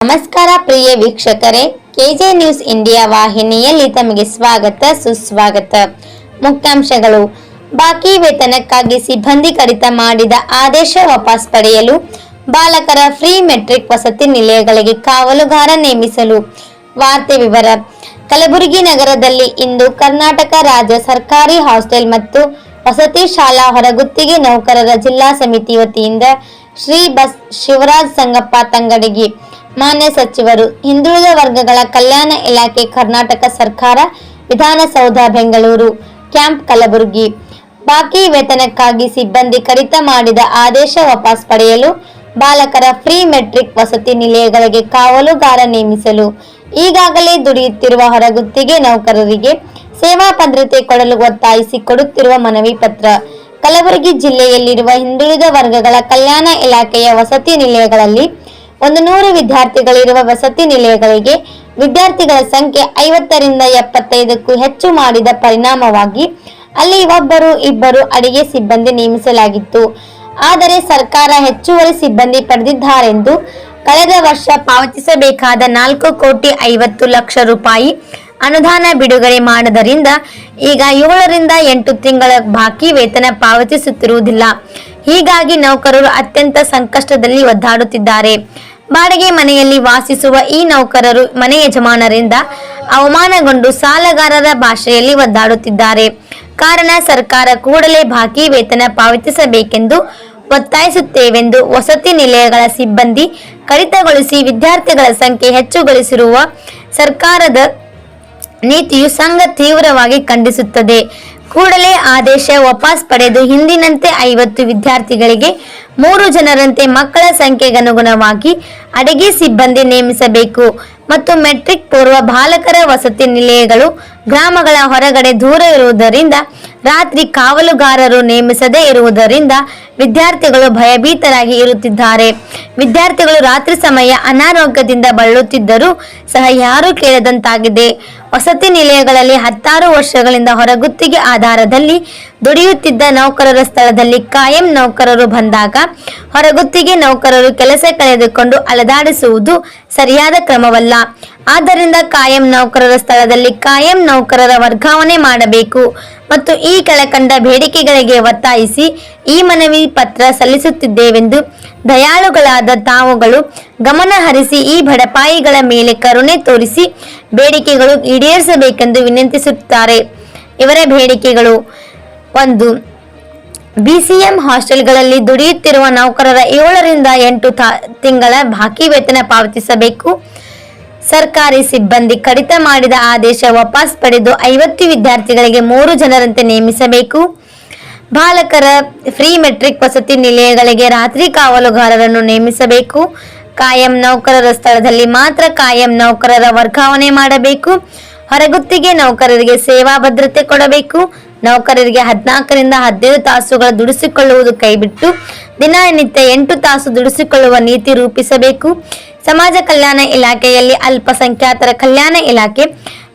ನಮಸ್ಕಾರ ಪ್ರಿಯ ವೀಕ್ಷಕರೇ, K J news India ವಾಹಿನಿಯಲ್ಲಿ ತಮಗೆ ಸ್ವಾಗತ, ಸುಸ್ವಾಗತ. ಮುಖ್ಯಾಂಶಗಳು. ಬಾಕಿ ವೇತನಕ್ಕಾಗಿ ಸಿಬ್ಬಂದಿ ಕಡಿತ ಮಾಡಿದ ಆದೇಶ ವಾಪಸ್ ಪಡೆಯಲು ಬಾಲಕರ ಫ್ರೀ ಮೆಟ್ರಿಕ್ ವಸತಿ ನಿಲಯಗಳಿಗೆ ಕಾವಲುಗಾರ ನೇಮಿಸಲು. ವಾರ್ತೆ ವಿವರ. ಕಲಬುರಗಿ ನಗರದಲ್ಲಿ ಇಂದು ಕರ್ನಾಟಕ ರಾಜ್ಯ ಸರ್ಕಾರಿ ಹಾಸ್ಟೆಲ್ ಮತ್ತು ವಸತಿ ಶಾಲಾ ಹೊರಗುತ್ತಿಗೆ ನೌಕರರ ಜಿಲ್ಲಾ ಸಮಿತಿ ವತಿಯಿಂದ ಶ್ರೀ ಬಸ್ ಶಿವರಾಜ್ ಸಂಗಪ್ಪ ತಂಗಡಗಿ ಮಾನ್ಯ ಸಚಿವರು, ಹಿಂದುಳಿದ ವರ್ಗಗಳ ಕಲ್ಯಾಣ ಇಲಾಖೆ ಕರ್ನಾಟಕ ಸರ್ಕಾರ, ವಿಧಾನಸೌಧ, ಬೆಂಗಳೂರು, ಕ್ಯಾಂಪ್ ಕಲಬುರಗಿ. ಬಾಕಿ ವೇತನಕ್ಕಾಗಿ ಸಿಬ್ಬಂದಿ ಕಡಿತ ಮಾಡಿದ ಆದೇಶ ವಾಪಸ್ ಪಡೆಯಲು ಬಾಲಕರ ಫ್ರೀ ಮೆಟ್ರಿಕ್ ವಸತಿ ನಿಲಯಗಳಿಗೆ ಕಾವಲುಗಾರ ನೇಮಿಸಲು. ಈಗಾಗಲೇ ದುಡಿಯುತ್ತಿರುವ ಹೊರಗುತ್ತಿಗೆ ನೌಕರರಿಗೆ ಸೇವಾ ಭದ್ರತೆ ಕೊಡಲು ಒತ್ತಾಯಿಸಿ ಕೊಡುತ್ತಿರುವ ಮನವಿ ಪತ್ರ. ಕಲಬುರಗಿ ಜಿಲ್ಲೆಯಲ್ಲಿರುವ ಹಿಂದುಳಿದ ವರ್ಗಗಳ ಕಲ್ಯಾಣ ಇಲಾಖೆಯ ವಸತಿ ನಿಲಯಗಳಲ್ಲಿ ಒಂದು ನೂರು ವಿದ್ಯಾರ್ಥಿಗಳಿರುವ ವಸತಿ ನಿಲಯಗಳಿಗೆ ವಿದ್ಯಾರ್ಥಿಗಳ ಸಂಖ್ಯೆ ಐವತ್ತರಿಂದ ಎಪ್ಪತ್ತೈದಕ್ಕೂ ಹೆಚ್ಚು ಮಾಡಿದ ಪರಿಣಾಮವಾಗಿ ಅಲ್ಲಿ ಒಬ್ಬರು ಇಬ್ಬರು ಅಡಿಗೆ ಸಿಬ್ಬಂದಿ ನೇಮಿಸಲಾಗಿತ್ತು. ಆದರೆ ಸರ್ಕಾರ ಹೆಚ್ಚುವರಿ ಸಿಬ್ಬಂದಿ ಪಡೆದಿದ್ದಾರೆಂದು ಕಳೆದ ವರ್ಷ ಪಾವತಿಸಬೇಕಾದ ನಾಲ್ಕು ಕೋಟಿ ಐವತ್ತು ಲಕ್ಷ ರೂಪಾಯಿ ಅನುದಾನ ಬಿಡುಗಡೆ ಮಾಡದರಿಂದ ಈಗ ಏಳರಿಂದ ಎಂಟು ತಿಂಗಳ ಬಾಕಿ ವೇತನ ಪಾವತಿಸುತ್ತಿರುವುದಿಲ್ಲ. ಹೀಗಾಗಿ ನೌಕರರು ಅತ್ಯಂತ ಸಂಕಷ್ಟದಲ್ಲಿ ಒದ್ದಾಡುತ್ತಿದ್ದಾರೆ. ಬಾಡಿಗೆ ಮನೆಯಲ್ಲಿ ವಾಸಿಸುವ ಈ ನೌಕರರು ಮನೆ ಯಜಮಾನರಿಂದ ಅವಮಾನಗೊಂಡು ಸಾಲಗಾರರ ಭಾಷೆಯಲ್ಲಿ ಒದ್ದಾಡುತ್ತಿದ್ದಾರೆ. ಕಾರಣ ಸರ್ಕಾರ ಕೂಡಲೇ ಬಾಕಿ ವೇತನ ಪಾವತಿಸಬೇಕೆಂದು ಒತ್ತಾಯಿಸುತ್ತೇವೆಂದು ವಸತಿ ನಿಲಯಗಳ ಸಿಬ್ಬಂದಿ ಕಡಿತಗೊಳಿಸಿ ವಿದ್ಯಾರ್ಥಿಗಳ ಸಂಖ್ಯೆ ಹೆಚ್ಚುಗೊಳಿಸಿರುವ ಸರ್ಕಾರದ ನೀತಿಯು ಸಂಘ ತೀವ್ರವಾಗಿ ಖಂಡಿಸುತ್ತದೆ. ಕೂಡಲೇ ಆದೇಶ ವಾಪಸ್ ಪಡೆದು ಹಿಂದಿನಂತೆ ಐವತ್ತು ವಿದ್ಯಾರ್ಥಿಗಳಿಗೆ ಮೂರು ಜನರಂತೆ ಮಕ್ಕಳ ಸಂಖ್ಯೆಗನುಗುಣವಾಗಿ ಅಡಿಗೆ ಸಿಬ್ಬಂದಿ ನೇಮಿಸಬೇಕು. ಮತ್ತು ಮೆಟ್ರಿಕ್ ಪೂರ್ವ ಬಾಲಕರ ವಸತಿ ನಿಲಯಗಳು ಗ್ರಾಮಗಳ ಹೊರಗಡೆ ದೂರ ಇರುವುದರಿಂದ ರಾತ್ರಿ ಕಾವಲುಗಾರರು ನೇಮಿಸದೇ ಇರುವುದರಿಂದ ವಿದ್ಯಾರ್ಥಿಗಳು ಭಯಭೀತರಾಗಿ ಇರುತ್ತಿದ್ದಾರೆ. ವಿದ್ಯಾರ್ಥಿಗಳು ರಾತ್ರಿ ಸಮಯ ಅನಾರೋಗ್ಯದಿಂದ ಬಳಲುತ್ತಿದ್ದರೂ ಸಹ ಯಾರೂ ಕೇಳದಂತಾಗಿದೆ. ವಸತಿ ನಿಲಯಗಳಲ್ಲಿ ಹತ್ತಾರು ವರ್ಷಗಳಿಂದ ಹೊರಗುತ್ತಿಗೆ ಆಧಾರದಲ್ಲಿ ದುಡಿಯುತ್ತಿದ್ದ ನೌಕರರ ಸ್ಥಳದಲ್ಲಿ ಕಾಯಂ ನೌಕರರು ಬಂದಾಗ ಹೊರಗುತ್ತಿಗೆ ನೌಕರರು ಕೆಲಸ ಕಳೆದುಕೊಂಡು ಅಲದಾಡಿಸುವುದು ಸರಿಯಾದ ಕ್ರಮವಲ್ಲ. ಆದ್ದರಿಂದ ಕಾಯಂ ನೌಕರರ ಸ್ಥಳದಲ್ಲಿ ಕಾಯಂ ನೌಕರರ ವರ್ಗಾವಣೆ ಮಾಡಬೇಕು ಮತ್ತು ಈ ಕೆಳಕಂಡ ಬೇಡಿಕೆಗಳಿಗೆ ಒತ್ತಾಯಿಸಿ ಈ ಮನವಿ ಪತ್ರ ಸಲ್ಲಿಸುತ್ತಿದ್ದೇವೆಂದು ದಯಾಳುಗಳಾದ ತಾವುಗಳು ಗಮನ ಹರಿಸಿ ಈ ಬಡಪಾಯಿಗಳ ಮೇಲೆ ಕರುಣೆ ತೋರಿಸಿ ಬೇಡಿಕೆಗಳು ಈಡೇರಿಸಬೇಕೆಂದು ವಿನಂತಿಸುತ್ತಾರೆ. ಇವರ ಬೇಡಿಕೆಗಳು ಒಂದು, ಬಿಸಿಎಂ ಹಾಸ್ಟೆಲ್ಗಳಲ್ಲಿ ದುಡಿಯುತ್ತಿರುವ ನೌಕರರ ಏಳರಿಂದ ಎಂಟು ತಿಂಗಳ ಬಾಕಿ ವೇತನ ಪಾವತಿಸಬೇಕು. ಸರ್ಕಾರಿ ಸಿಬ್ಬಂದಿ ಕಡಿತ ಮಾಡಿದ ಆದೇಶ ವಾಪಸ್ ಪಡೆದು ಐವತ್ತು ವಿದ್ಯಾರ್ಥಿಗಳಿಗೆ ಮೂರು ಜನರಂತೆ ನೇಮಿಸಬೇಕು. ಬಾಲಕರ ಫ್ರೀ ಮೆಟ್ರಿಕ್ ವಸತಿ ನಿಲಯಗಳಿಗೆ ರಾತ್ರಿ ಕಾವಲುಗಾರರನ್ನು ನೇಮಿಸಬೇಕು. ಕಾಯಂ ನೌಕರರ ಸ್ಥಳದಲ್ಲಿ ಮಾತ್ರ ಕಾಯಂ ನೌಕರರ ವರ್ಗಾವಣೆ ಮಾಡಬೇಕು. ಹೊರಗುತ್ತಿಗೆ ನೌಕರರಿಗೆ ಸೇವಾ ಭದ್ರತೆ ಕೊಡಬೇಕು. ನೌಕರರಿಗೆ ಹದಿನಾಲ್ಕರಿಂದ ಹದಿನೈದು ತಾಸುಗಳ ದುಡಿಸಿಕೊಳ್ಳುವುದು ಕೈಬಿಟ್ಟು ದಿನನಿತ್ಯ ಎಂಟು ತಾಸು ದುಡಿಸಿಕೊಳ್ಳುವ ನೀತಿ ರೂಪಿಸಬೇಕು. ಸಮಾಜ ಕಲ್ಯಾಣ ಇಲಾಖೆಯಲ್ಲಿ ಅಲ್ಪಸಂಖ್ಯಾತರ ಕಲ್ಯಾಣ ಇಲಾಖೆ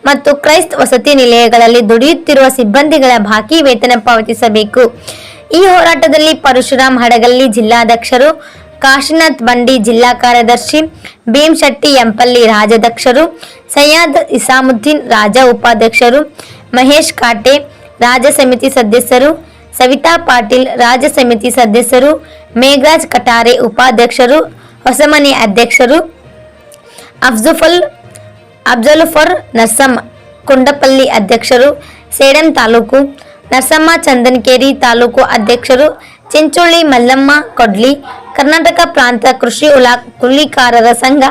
ಮತ್ತು ಕ್ರೈಸ್ತ ವಸತಿ ನಿಲಯಗಳಲ್ಲಿ ದುಡಿಯುತ್ತಿರುವ ಸಿಬ್ಬಂದಿಗಳ ಬಾಕಿ ವೇತನ ಪಾವತಿಸಬೇಕು. ಈ ಹೋರಾಟದಲ್ಲಿ ಪರಶುರಾಮ್ ಹಡಗಲ್ಲಿ ಜಿಲ್ಲಾಧ್ಯಕ್ಷರು ಕಾಶಿನಾಥ್ ಬಂಡಿ ಜಿಲ್ಲಾ ಕಾರ್ಯದರ್ಶಿ ಭೀಮ್ಶೆಟ್ಟಿ ಎಂಪಲ್ಲಿ ರಾಜಾಧ್ಯಕ್ಷರು ಸಯ್ಯದ್ ಇಸಾಮುದ್ದೀನ್ ರಾಜ ಉಪಾಧ್ಯಕ್ಷರು ಮಹೇಶ್ ಕಾಟೆ ರಾಜ ಸಮಿತಿ ಸದಸ್ಯರು ಸವಿತಾ ಪಾಟೀಲ್ ರಾಜ ಸಮಿತಿ ಸದಸ್ಯರು ಮೇಘರಾಜ್ ಕಟಾರೆ ಉಪಾಧ್ಯಕ್ಷರು ಹೊಸಮನೆ ಅಧ್ಯಕ್ಷರು ಅಫ್ಜುಫಲ್ ಅಫ್ಜಲುಫರ್ ನರ್ಸಮ್ಮ ಕುಂಡಪಲ್ಲಿ ಅಧ್ಯಕ್ಷರು ಸೇಡಂ ತಾಲೂಕು ನರಸಮ್ಮ ಚಂದನಕೇರಿ ತಾಲೂಕು ಅಧ್ಯಕ್ಷರು ಚಿಂಚೋಳಿ ಮಲ್ಲಮ್ಮ ಕೊಡ್ಲಿ ಕರ್ನಾಟಕ ಪ್ರಾಂತ ಕೃಷಿ ಉಲಾ ಕೂಲಿಕಾರರ ಸಂಘ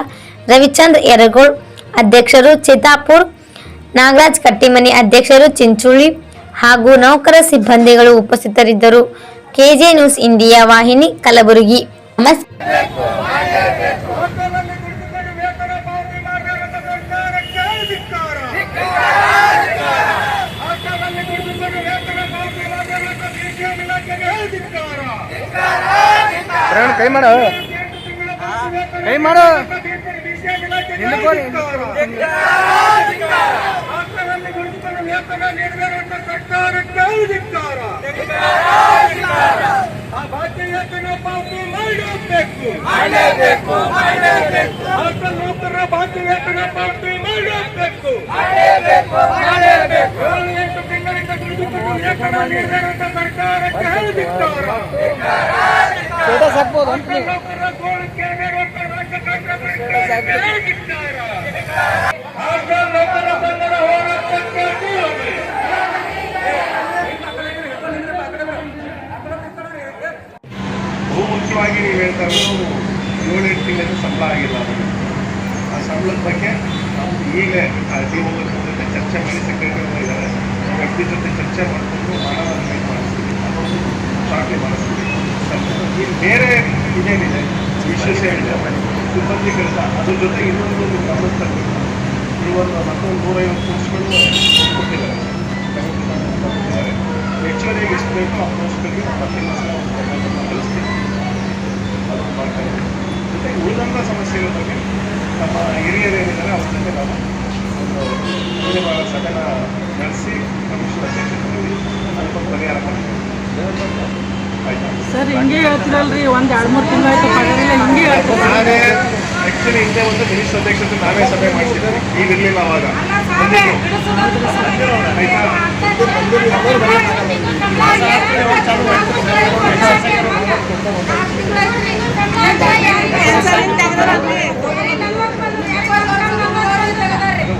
ರವಿಚಂದ್ರ ಯರಗೋಳ್ ಅಧ್ಯಕ್ಷರು ಚಿತಾಪುರ್ ನಾಗರಾಜ್ ಕಟ್ಟಿಮನಿ ಅಧ್ಯಕ್ಷರು ಚಿಂಚೋಳಿ ಹಾಗೂ ನೌಕರ ಸಿಬ್ಬಂದಿಗಳು ಉಪಸ್ಥಿತರಿದ್ದರು. ಕೆಜೆ ನ್ಯೂಸ್ ಇಂಡಿಯಾ ವಾಹಿನಿ ಕಲಬುರಗಿ. ಸರ್ಕಾರಕ್ಕೆ ಕೈ ಮಾಡ. ಎಂಟು ತಿಂಗಳ ವೇತನ ಕೈ ಮಾಡು BCM ಇಲಾಖೆಗೆ ನಿಂತ್ಕೊ, ಪಾವತಿ ಮಾಡಬೇಕು ಮಾಡಬೇಕು ಮಾಡಬೇಕು ನೀಡದಂತ ಸರ್ಕಾರಕ್ಕೆ ಧಿಕ್ಕಾರ. ಆ ಬಾಕಿ ವೇತನ ಪಾವತಿ ಮಾಡಬೇಕು ಮಾಡಬೇಕು ಮಾಡಬೇಕು ಏಳು ತಿಂಗಳಿಂದ ದುಡಿದುಕೊಂಡು ವೇತನ ನೀಡಿದಂತ ಸರ್ಕಾರಕ್ಕೆ ಹೇಳಿದ್ದಾರೆ ನೌಕರರ ಅಂತ ರಾಜ್ಯ ಕಾಂಗ್ರೆಸ್ ಹೇಳಿದ್ದಾರೆ. ಆಗ ನೌಕರ ಸಂಘದ ಹೋರಾಟಕ್ಕೆ ಮುಖ್ಯವಾಗಿ ನೀವು ಹೇಳ್ತಾ ಇರೋದು ಏಳೆಂಟು ತಿಂಗಳಿಂದ ಸಂಬಳ ಆಗಿಲ್ಲ. ಆ ಸಂಬಳದ ಬಗ್ಗೆ ನಾವು ಈಗಲೇ ಆ ಜೀವನದ ಜೊತೆ ಚರ್ಚೆ ಮಾಡಿ ಸೆಕ್ರೆಟರಿ ಇದ್ದಾರೆ. ವ್ಯಕ್ತಿ ಜೊತೆ ಚರ್ಚೆ ಮಾಡಿಕೊಂಡು ಮಾಡೋದನ್ನು ಅನ್ವಯಿತ ಮಾಡಿಸ್ತೀವಿ ಅದೊಂದು ಶಾರ್ಟ್ಲಿ ಮಾಡಿಸ್ತೀವಿ. ಈಗ ಬೇರೆ ಇದೇನಿದೆ? ವಿಶೇಷ ಏನಿದೆ? ಸಿಬ್ಬಂದಿ ಕೆಲಸ, ಅದ್ರ ಜೊತೆ ಇನ್ನೊಂದು ಗಮನ ತರಬೇಕು ಒಂದು ಮತ್ತೊಂದು ನೂರೈವತ್ತು ಪೋಸ್ಟ್ಗಳು ಕೊಟ್ಟಿದ್ದಾರೆ. ಹೆಚ್ಚುವರಿಯಾಗಿ ಎಷ್ಟು ಬೇಕೋ ಆ ಪೋಸ್ಟ್ಗಳಿಗೆ ಮತ್ತೆ ಇನ್ನೊಂದ್ಸಲ ಒಂದು ಮಾಡ್ತಾ ಇದ್ದೀವಿ ಜೊತೆಗೆ ಉಳಿದಂಥ ಸಮಸ್ಯೆಗಳ ಬಗ್ಗೆ ನಮ್ಮ ಹಿರಿಯರು ಏನಿದ್ದಾರೆ ಅವ್ರ ಜೊತೆ ನಾವು ಒಂದು ಮುಂದಿನ ಸದನ ನಡೆಸಿ ಕಮಿಷನ್ ಅಧ್ಯಕ್ಷರಲ್ಲಿ ಅದಕ್ಕೊಂದು ಪರಿಹಾರ ಮಾಡ್ತೀವಿ ಸರ್, ಹಿಂಗೆ ಹೇಳ್ತಿರಲ್ರಿ, ಒಂದು ಎರಡ್ ಮೂರ್ ತಿಂಗಳು ಆಯ್ತು ಪಗಾರ ಇಲ್ಲ ಹಿಂಗೆ ಆ್ಯಕ್ಚುಲಿ ಹಿಂದೆ ಒಂದು ಮಿನಿಸ್ಟರ್ ಅಧ್ಯಕ್ಷತೆ ನಾವೇ ಸಭೆ ಮಾಡ್ತಿದ್ವಿ ಈಗ ಇರಲಿಲ್ಲ ಅವಾಗ.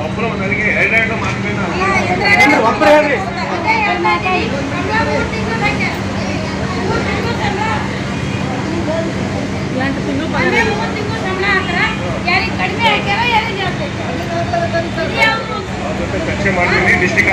ಒಬ್ಬರು ನನಗೆ ಎರಡೆರಡು ಮಾತು ಒಬ್ಬರು ಹೇಳ್ರಿ ಎಂಟು ತಿಂಗಳು ಪಗಾರ ಯಾರಿಗೆ ಕಡಿಮೆ ಹಾಕ್ಯಾರ ಯಾರಿಗೆ ಜಾಸ್ತಿ ಹಾಕ್ಯಾರ ಅವ್ರ ಜೊತೆ ಚರ್ಚೆ ಮಾಡ್ತೀನಿ ಡಿಸ್ಟ್ರಿಕ್ಟ್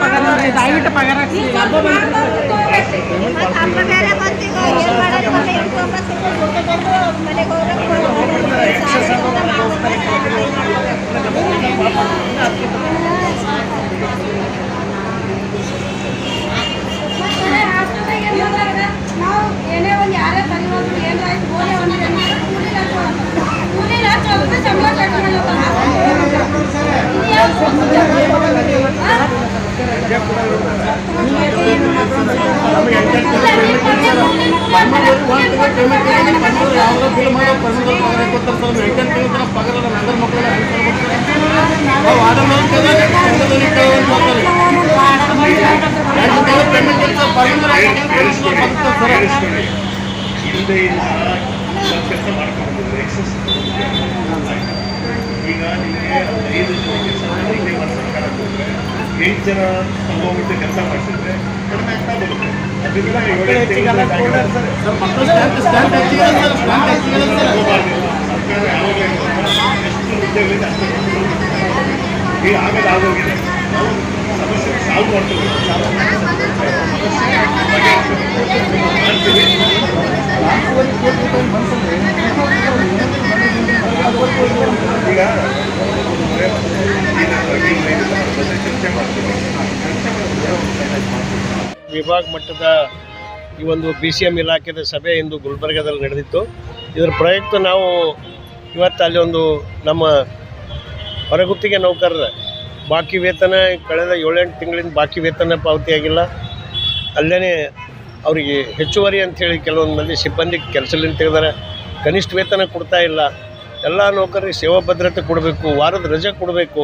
ಪಗಾರ ನೋಡ್ರಿ ದಯವಿಟ್ಟು ಪಗಾರ ಹಾಕ್ಸಿ ಹಬ್ಬ ಬಂತು ನಾವು ಏನೇ ಒಂದು ಯಾರೇ ಸರಿ ಹೋದ್ರು ಏನಾಯ್ತು ಗೋಡೆ ಒಂದು ಕೂಲಿ ಕೂಲಿ ಹಚ್ಚೋದ್ರೆ ಸಂಬಳ ಕೇಳಿಸ್ಕೊಳ್ಳಿ ಹಿಂದೆಯಿಂದ ಸ್ವಲ್ಪ ಕೆಲಸ ಮಾಡ್ಕೊಂಡು ಬಂದಿದ್ರು ಎಕ್ಸಸ್ ಈಗ ನಿಮಗೆ ಐದು ಜನ ಕೆಲಸ ಸರ್ಕಾರ ಎಂಟು ಜನ ಹೋಗ್ಬಿಟ್ಟು ಕೆಲಸ ಮಾಡಿಸಿದ್ರೆ ಕಡಿಮೆ ಆಗ್ತಾ ಬರುತ್ತೆ ಅದರಿಂದ ಏಳೆಂಟು ತಿಂಗಳು ಹೋಗ್ಬಾರ್ದು. ಸರ್ಕಾರ ಯಾವಾಗ ಎಷ್ಟು ಉದ್ಯೋಗಗಳಿದೆ ಅಷ್ಟು ಈಗ ಆಮೇಲೆ ಆಗೋಗಿದೆ ನಾವು ಸಮಸ್ಯೆ ಸಾಲ್ವ್ ಮಾಡ್ತೀವಿ ಮಾಡ್ತೀವಿ ಈಗ ಚರ್ಚೆ ಮಾಡ್ತೀವಿ ಚರ್ಚೆ ಮಾಡಿ ವಿಭಾಗ ಮಟ್ಟದ ಈ ಒಂದು ಬಿ ಸಿ ಎಂ ಇಲಾಖೆದ ಸಭೆ ಇಂದು ಗುಲ್ಬರ್ಗಾದಲ್ಲಿ ನಡೆದಿತ್ತು. ಇದರ ಪ್ರಯುಕ್ತ ನಾವು ಇವತ್ತು ಅಲ್ಲಿ ಒಂದು ನಮ್ಮ ಹೊರಗುತ್ತಿಗೆ ನೌಕರರ ಬಾಕಿ ವೇತನ ಕಳೆದ ಏಳೆಂಟು ತಿಂಗಳಿಂದ ಬಾಕಿ ವೇತನ ಪಾವತಿಯಾಗಿಲ್ಲ. ಅಲ್ಲೇ ಅವರಿಗೆ ಹೆಚ್ಚುವರಿ ಅಂಥೇಳಿ ಕೆಲವೊಂದು ಮಂದಿ ಸಿಬ್ಬಂದಿ ಕೆಲಸದಿಂದ ತೆಗೆದಾರೆ ಕನಿಷ್ಠ ವೇತನ ಕೊಡ್ತಾ ಇಲ್ಲ. ಎಲ್ಲ ನೌಕರರಿಗೆ ಸೇವಾ ಭದ್ರತೆ ಕೊಡಬೇಕು, ವಾರದ ರಜೆ ಕೊಡಬೇಕು.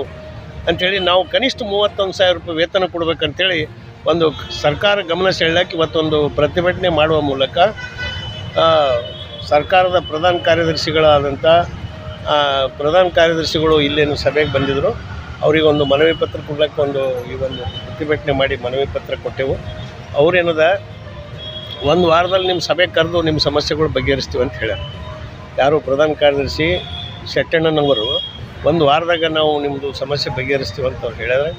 ಅಂಥೇಳಿ ನಾವು ಕನಿಷ್ಠ ಮೂವತ್ತೊಂದು ಸಾವಿರ ರೂಪಾಯಿ ವೇತನ ಕೊಡಬೇಕಂತೇಳಿ ಒಂದು ಸರ್ಕಾರ ಗಮನ ಸೆಳೆಯಕ್ಕೆ ಇವತ್ತೊಂದು ಪ್ರತಿಭಟನೆ ಮಾಡುವ ಮೂಲಕ ಸರ್ಕಾರದ ಪ್ರಧಾನ ಕಾರ್ಯದರ್ಶಿಗಳಾದಂಥ ಪ್ರಧಾನ ಕಾರ್ಯದರ್ಶಿಗಳು ಇಲ್ಲೇನು ಸಭೆಗೆ ಬಂದಿದ್ದರು ಅವರಿಗೆ ಒಂದು ಮನವಿ ಪತ್ರ ಕೊಡ್ಲಿಕ್ಕೆ ಒಂದು ಈ ಒಂದು ಪ್ರತಿಭಟನೆ ಮಾಡಿ ಮನವಿ ಪತ್ರ ಕೊಟ್ಟೆವು. ಅವ್ರೇನದ, ಒಂದು ವಾರದಲ್ಲಿ ನಿಮ್ಮ ಸಭೆ ಕರೆದು ನಿಮ್ಮ ಸಮಸ್ಯೆಗಳು ಬಗೆಹರಿಸ್ತೀವಿ ಅಂತ ಹೇಳ್ಯಾರ. ಯಾರು ಪ್ರಧಾನ ಕಾರ್ಯದರ್ಶಿ ಶೆಟ್ಟಣ್ಣನವರು ಒಂದು ವಾರದಾಗ ನಾವು ನಿಮ್ಮದು ಸಮಸ್ಯೆ ಬಗೆಹರಿಸ್ತೀವಿ ಅಂತ ಅವ್ರು ಹೇಳಿದ್ರೆ,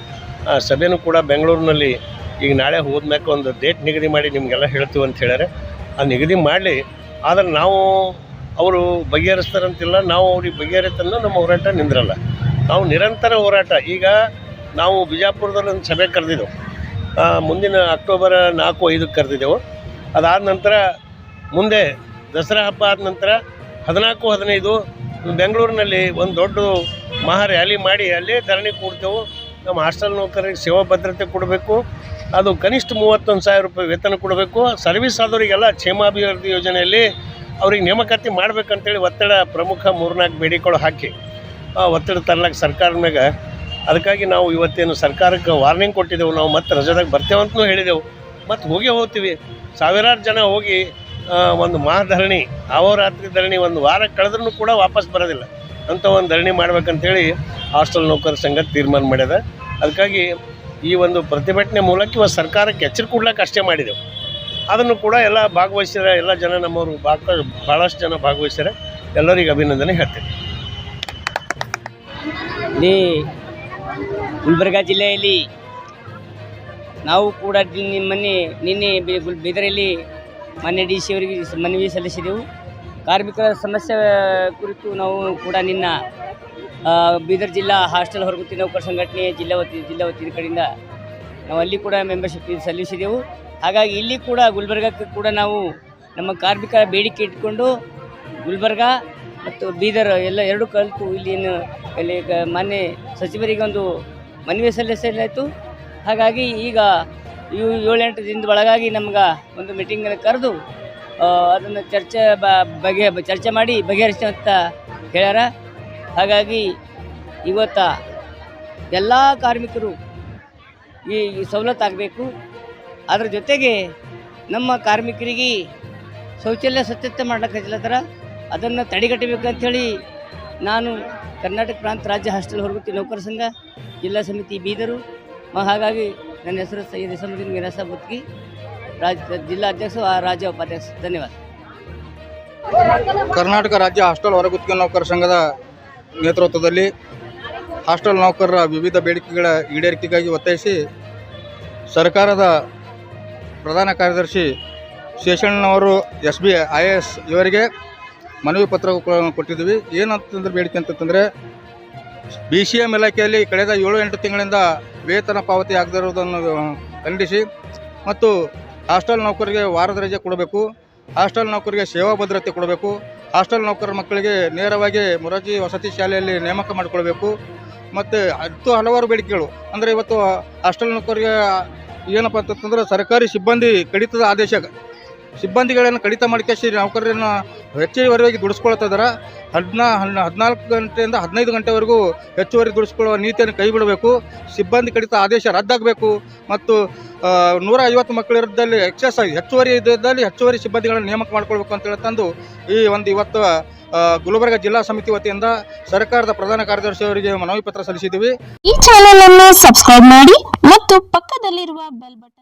ಆ, ಸಭೆನೂ ಕೂಡ ಬೆಂಗಳೂರಿನಲ್ಲಿ ಈಗ ನಾಳೆ ಹೋದ್ಮ್ಯಾಕೆ ಒಂದು ಡೇಟ್ ನಿಗದಿ ಮಾಡಿ ನಿಮಗೆಲ್ಲ ಹೇಳ್ತೀವಿ ಅಂತ ಹೇಳ್ಯಾರೆ ಆ ನಿಗದಿ ಮಾಡಲಿ. ಆದರೆ ನಾವು ಅವರು ಬಗೆಹರಿಸ್ತಾರಂತಿಲ್ಲ, ನಾವು ಅವ್ರಿಗೆ ಬಗೆಹರಿತಂದು ನಮ್ಮ ಹೋರಾಟ ನಿಂದ್ರಲ್ಲ. ನಾವು ನಿರಂತರ ಹೋರಾಟ. ಈಗ ನಾವು ಬಿಜಾಪುರದಲ್ಲಿ ಒಂದು ಸಭೆ ಕರೆದಿದ್ದೆವು. ಮುಂದಿನ ಅಕ್ಟೋಬರ್ ನಾಲ್ಕು ಐದಕ್ಕೆ ಕರೆದಿದ್ದೆವು. ಅದಾದ ನಂತರ ಮುಂದೆ ದಸರಾ ಹಬ್ಬ ಆದ ನಂತರ ಹದಿನಾಲ್ಕು, ಹದಿನೈದು ಬೆಂಗಳೂರಿನಲ್ಲಿ ಒಂದು ದೊಡ್ಡ ಮಹಾ ರ್ಯಾಲಿ ಮಾಡಿ ಅಲ್ಲೇ ಧರಣಿ ಕೂಡ್ತೇವೆ. ನಮ್ಮ ಹಾಸ್ಟೆಲ್ ನೌಕರರಿಗೆ ಸೇವಾ ಭದ್ರತೆ ಕೊಡಬೇಕು. ಅದು ಕನಿಷ್ಠ ಮೂವತ್ತೊಂದು ಸಾವಿರ ರೂಪಾಯಿ ವೇತನ ಕೊಡಬೇಕು. ಸರ್ವಿಸ್ ಆದವರಿಗೆಲ್ಲ ಕ್ಷೇಮಾಭಿವೃದ್ಧಿ ಯೋಜನೆಯಲ್ಲಿ ಅವ್ರಿಗೆ ನೇಮಕಾತಿ ಮಾಡ್ಬೇಕಂತೇಳಿ ಒತ್ತಡ ಪ್ರಮುಖ ಮೂರ್ನಾಲ್ಕು ಬೇಡಿಕೆಗಳು ಹಾಕಿ, ಆ ಒತ್ತಡ ತರ್ಲಾಕ ಸರ್ಕಾರದ ಮ್ಯಾಗ. ಅದಕ್ಕಾಗಿ ನಾವು ಇವತ್ತೇನು ಸರ್ಕಾರಕ್ಕೆ ವಾರ್ನಿಂಗ್ ಕೊಟ್ಟಿದ್ದೆವು. ನಾವು ಮತ್ತೆ ರಜದಾಗ ಬರ್ತೇವಂತನೂ ಹೇಳಿದೆವು. ಮತ್ತು ಹೋಗಿ ಹೋಗ್ತೀವಿ. ಸಾವಿರಾರು ಜನ ಹೋಗಿ ಒಂದು ಮಹಾಧರಣಿ ಅಹೋರಾತ್ರಿ ಧರಣಿ ಒಂದು ವಾರ ಕಳೆದ್ರೂ ಕೂಡ ವಾಪಸ್ ಬರೋದಿಲ್ಲ. ಅಂತ ಒಂದು ಧರಣಿ ಮಾಡ್ಬೇಕಂತೇಳಿ ಹಾಸ್ಟೆಲ್ ನೌಕರ ಸಂಘ ತೀರ್ಮಾನ ಮಾಡ್ಯದ. ಅದಕ್ಕಾಗಿ ಈ ಒಂದು ಪ್ರತಿಭಟನೆ ಮೂಲಕ ಇವತ್ತು ಸರ್ಕಾರಕ್ಕೆ ಎಚ್ಚರಿಕೆ ಕೊಡ್ಲಿಕ್ಕೆ ಅಷ್ಟೇ ಮಾಡಿದೆವು. ಅದನ್ನು ಕೂಡ ಎಲ್ಲ ಭಾಗವಹಿಸಿದ ಎಲ್ಲ ಜನ ನಮ್ಮವರು ಭಾಗ ಭಾಳಷ್ಟು ಜನ ಭಾಗವಹಿಸ್ಯಾರ. ಎಲ್ಲರಿಗೆ ಅಭಿನಂದನೆ ಹೇಳ್ತೇನೆ. ಇಲ್ಲಿ ಗುಲ್ಬರ್ಗ ಜಿಲ್ಲೆಯಲ್ಲಿ ನಾವು ಕೂಡ ನಿನ್ನೆ ನಿನ್ನೆ ಬೀದರಲ್ಲಿ ಮಾನ್ಯ ಡಿ ಸಿ ಅವರಿಗೆ ಮನವಿ ಸಲ್ಲಿಸಿದೆವು. ಕಾರ್ಮಿಕರ ಸಮಸ್ಯೆ ಕುರಿತು ನಾವು ಕೂಡ ನಿನ್ನ ಬೀದರ್ ಜಿಲ್ಲಾ ಹಾಸ್ಟೆಲ್ ಹೊರಗುತ್ತಿ ನೌಕರ ಸಂಘಟನೆ ಜಿಲ್ಲಾ ವತಿ, ಜಿಲ್ಲಾ ವತಿಯ ಕಡೆಯಿಂದ ನಾವು ಅಲ್ಲಿ ಕೂಡ ಮೆಂಬರ್ಶಿಪ್ ಸಲ್ಲಿಸಿದೆವು. ಹಾಗಾಗಿ ಇಲ್ಲಿ ಕೂಡ ಗುಲ್ಬರ್ಗಕ್ಕೆ ಕೂಡ ನಾವು ನಮ್ಮ ಕಾರ್ಮಿಕರ ಬೇಡಿಕೆ ಇಟ್ಕೊಂಡು ಗುಲ್ಬರ್ಗ ಮತ್ತು ಬೀದರ್ ಎಲ್ಲ ಎರಡು ಕಲಿತು ಇಲ್ಲಿನ ಇಲ್ಲಿ ಮಾನ್ಯ ಸಚಿವರಿಗೆ ಒಂದು ಮನವಿ ಸಲ್ಲಿಸಲಾಯಿತು. ಹಾಗಾಗಿ ಈಗ ಇವು ಏಳೆಂಟು ದಿನದ ಒಳಗಾಗಿ ನಮ್ಗೆ ಒಂದು ಮೀಟಿಂಗನ್ನು ಕರೆದು ಅದನ್ನು ಚರ್ಚೆ ಬ, ಬಗೆ ಚರ್ಚೆ ಮಾಡಿ ಬಗೆಹರಿಸ್ತೇವೆ ಅಂತ ಹೇಳ್ಯಾರ. ಹಾಗಾಗಿ ಇವತ್ತ ಎಲ್ಲ ಕಾರ್ಮಿಕರು ಈ ಸವಲತ್ತು ಆಗಬೇಕು. ಅದರ ಜೊತೆಗೆ ನಮ್ಮ ಕಾರ್ಮಿಕರಿಗೆ ಶೌಚಾಲಯ ಸ್ವಚ್ಛತೆ ಮಾಡ್ಲಿಕ್ಕೆ ಹಚ್ಚಲತ್ತಾರ ಅದನ್ನು ತಡೆಗಟ್ಟಬೇಕಂಥೇಳಿ ನಾನು ಕರ್ನಾಟಕ ಪ್ರಾಂತ ರಾಜ್ಯ ಹಾಸ್ಟೆಲ್ ಹೊರಗುತ್ತಿ ನೌಕರ ಸಂಘ, ಜಿಲ್ಲಾ ಸಮಿತಿ ಬೀದರು. ಹಾಗಾಗಿ ನನ್ನ ಹೆಸರು ಸೈಯದ್ ಇಸಮುದ್ದೀನ್ ಮಿರಾಸ ಬುತ್ಕಿ. ರಾಜ್ಯ ಜಿಲ್ಲಾ ಅಧ್ಯಕ್ಷ ರಾಜ್ಯ ಉಪಾಧ್ಯಕ್ಷ. ಧನ್ಯವಾದ. ಕರ್ನಾಟಕ ರಾಜ್ಯ ಹಾಸ್ಟೆಲ್ ಹೊರಗುತ್ತಿಗೆ ನೌಕರ ಸಂಘದ ನೇತೃತ್ವದಲ್ಲಿ ಹಾಸ್ಟೆಲ್ ನೌಕರರ ವಿವಿಧ ಬೇಡಿಕೆಗಳ ಈಡೇರಿಕೆಗಾಗಿ ಒತ್ತಾಯಿಸಿ ಸರ್ಕಾರದ ಪ್ರಧಾನ ಕಾರ್ಯದರ್ಶಿ ಶೇಷಣ್ಣವರು S B I A S ಇವರಿಗೆ ಮನವಿ ಪತ್ರ ಕೊಟ್ಟಿದ್ದೀವಿ. ಏನಂತಂದ್ರೆ ಬೇಡಿಕೆ ಅಂತಂದರೆ ಬಿ ಸಿ ಎಂ ಇಲಾಖೆಯಲ್ಲಿ ಕಳೆದ ಏಳು ಎಂಟು ತಿಂಗಳಿಂದ ವೇತನ ಪಾವತಿ ಆಗದಿರುವುದನ್ನು ಖಂಡಿಸಿ. ಮತ್ತು ಹಾಸ್ಟೆಲ್ ನೌಕರಿಗೆ ವಾರದ ರಜೆ ಕೊಡಬೇಕು. ಹಾಸ್ಟೆಲ್ ನೌಕರಿಗೆ ಸೇವಾ ಭದ್ರತೆ ಕೊಡಬೇಕು. ಹಾಸ್ಟೆಲ್ ನೌಕರ ಮಕ್ಕಳಿಗೆ ನೇರವಾಗಿ ಮೊರಾರ್ಜಿ ವಸತಿ ಶಾಲೆಯಲ್ಲಿ ನೇಮಕ ಮಾಡಿಕೊಳ್ಬೇಕು. ಮತ್ತು ಹತ್ತು ಹಲವಾರು ಬೇಡಿಕೆಗಳು. ಅಂದರೆ ಇವತ್ತು ಹಾಸ್ಟೆಲ್ ನೌಕರಿಗೆ ಏನಪ್ಪ ಅಂತಂತಂದ್ರೆ ಸರ್ಕಾರಿ ಸಿಬ್ಬಂದಿ ಕಡಿತದ ಆದೇಶ. ಸಿಬ್ಬಂದಿಗಳನ್ನು ಕಡಿತ ಮಾಡಿಕೇಸಿ ನೌಕರರನ್ನು ಹೆಚ್ಚುವರಿಯಾಗಿ ದುಡಿಸ್ಕೊಳ್ತಾ ಇದ್ದಾರೆ ಹದಿನಾ ಹದಿನಾಲ್ಕು ಗಂಟೆಯಿಂದ ಹದಿನೈದು ಗಂಟೆವರೆಗೂ ಹೆಚ್ಚುವರಿ ದುಡಿಸ್ಕೊಳ್ಳುವ ನೀತಿಯನ್ನು ಕೈ ಬಿಡಬೇಕು ಸಿಬ್ಬಂದಿ ಕಡಿತ ಆದೇಶ ರದ್ದಾಗಬೇಕು ಮತ್ತು ನೂರ ಐವತ್ತು ಮಕ್ಕಳಿರೋದಲ್ಲಿ ಎಕ್ಸಸ್ ಹೆಚ್ಚುವರಿ ಇದ್ದಲ್ಲಿ ಹೆಚ್ಚುವರಿ ಸಿಬ್ಬಂದಿಗಳನ್ನು ನೇಮಕ ಮಾಡ್ಕೊಳ್ಬೇಕು ಅಂತ ಹೇಳ್ತಂದು ಈ ಒಂದು ಇವತ್ತು ಗುಲ್ಬರ್ಗ ಜಿಲ್ಲಾ ಸಮಿತಿ ವತಿಯಿಂದ ಸರ್ಕಾರದ ಪ್ರಧಾನ ಕಾರ್ಯದರ್ಶಿ ಅವರಿಗೆ ಮನವಿ ಪತ್ರ ಸಲ್ಲಿಸಿದ್ದೀವಿ. ಈ ಚಾನೆಲ್ ಅನ್ನು ಸಬ್ಸ್ಕ್ರೈಬ್ ಮಾಡಿ ಮತ್ತು ಪಕ್ಕದಲ್ಲಿರುವ ಬೆಲ್ ಬಟನ್